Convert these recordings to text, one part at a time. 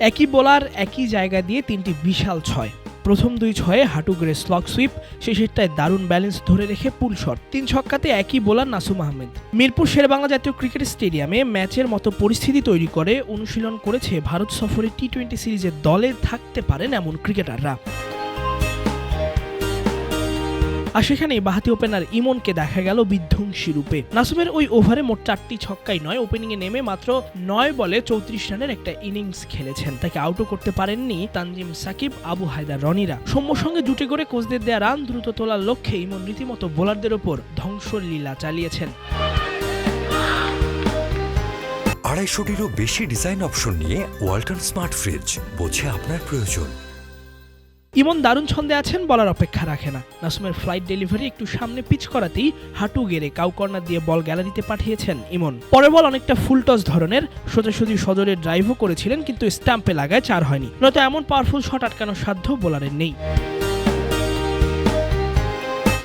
একই বোলার একই জায়গা দিয়ে তিনটি বিশাল ছয়। প্রথম দুই ছয়ে হাঁটু গড়ে স্লগ সুইপ শেষেরটায় দারুণ ব্যালেন্স ধরে রেখে পুল শট তিন ছক্কাতে একই বোলার নাসুম আহমেদ। মিরপুর শেরবাংলা জাতীয় ক্রিকেট স্টেডিয়ামে ম্যাচের মতো পরিস্থিতি তৈরি করে অনুশীলন করেছে ভারত সফরে টি টোয়েন্টি সিরিজের দলে থাকতে পারেন এমন ক্রিকেটাররা আর সেখানেই বাহাতি ওপেনার ইমনকে দেখা গেল বিধ্বংসী রূপে। নাসুমের ওই ওভারে মোট চারটি ছক্কাই নয় ওপেনিংয়ে নেমে মাত্র নয় বলে চৌত্রিশ রানের একটা ইনিংস খেলেছেন। তাকে আউটও করতে পারেননি তানজিম সাকিব, আবু হায়দার রনিরা। সৌম্যর সঙ্গে জুটে করে কোচদের দেয়া রান দ্রুত তোলার লক্ষ্যে ইমন রীতিমতো বোলারদের ওপর ধ্বংসর লীলা চালিয়েছেন। আড়াইশোটিরও বেশি ডিজাইন অপশন নিয়ে ওয়ালটন স্মার্ট ফ্রিজ বোঝে আপনার প্রয়োজন। ইমন দারুণ ছন্দে আছেন বলার অপেক্ষা রাখে না। নাসুমের ফ্লাইট ডেলিভারি একটু সামনে পিচ করাতেই হাঁটু গেড়ে কাউ কর্নার দিয়ে বল গ্যালারিতে পাঠিয়েছেন ইমন। পরে বল অনেকটা ফুল টস ধরনের, সোজাসুজি সজরে ড্রাইভও করেছিলেন, কিন্তু স্ট্যাম্পে লাগায় চার হয়নি। নয়তো এমন পাওয়ারফুল শট আটকানোর সাধ্য বোলারের নেই।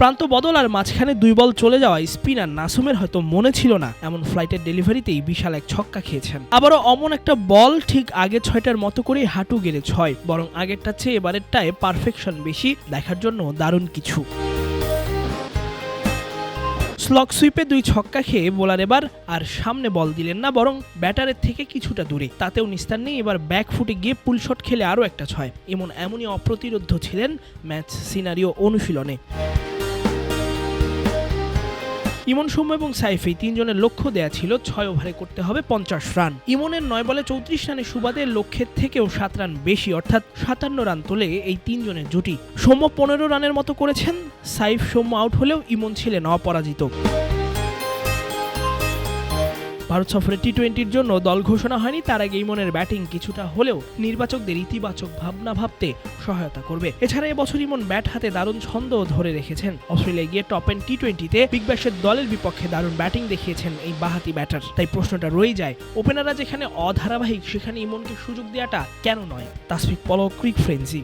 প্রান্ত বদল আর মাঝখানে দুই বল চলে যাওয়া স্পিনার নাসুমের হয়তো মনে ছিল না। এমন ফ্লাইটের ডেলিভারিতেই বিশাল এক ছক্কা খেয়েছেন। আবারও অমন একটা বল ঠিক আগে ছয়টার মতো করেই হাঁটু গেড়ে ছয়, বরং আগেরটার চেয়ে এবারেরটায় পারফেকশন বেশি, দেখার জন্য দারুণ কিছু। স্লক সুইপে দুই ছক্কা খেয়ে বোলার এবার আর সামনে বল দিলেন না, বরং ব্যাটারের থেকে কিছুটা দূরে। তাতেও নিস্তার নেই, এবার ব্যাক ফুটে গিয়ে পুল শট খেলে আরও একটা ছয়। এমন এমনই অপ্রতিরোধ্য ছিলেন ম্যাচ সিনারিও অনুশীলনে। ইমন সৌম্য এবং সাইফ তিনজনের লক্ষ্য দেয়া ছিল ছয় ওভারে করতে হবে পঞ্চাশ রান। ইমনের নয় বলে চৌত্রিশ রানে সুবাদের লক্ষ্যের থেকেও সাত রান বেশি, অর্থাৎ সাতান্ন রান তোলে এই তিনজনের জুটি। সৌম্য পনেরো রানের মতো করেছেন, সাইফ সৌম্য আউট হলেও ইমন ছিলেন অপরাজিত। ভারত সফরে টি টোয়েন্টির জন্য দল ঘোষণা হয়নি, তার আগে ইমনের ব্যাটিং কিছুটা হলেও নির্বাচকদের ইতিবাচক ভাবনা ভাবতে সহায়তা করবে। এছাড়া এবছর ইমন ব্যাট হাতে দারুণ ছন্দ ধরে রেখেছেন। অস্ট্রেলিয়া গিয়ে টপ এন্ড টি টোয়েন্টিতে বিগ ব্যাশের দলের বিপক্ষে দারুণ ব্যাটিং দেখিয়েছেন এই বাহাতি ব্যাটার। তাই প্রশ্নটা রয়ে যায়, ওপেনাররা যেখানে অধারাবাহিক, সেখানে ইমনকে সুযোগ দেওয়াটা কেন নয়? তাসফিক পলক ক্রিক ফ্রেন্সি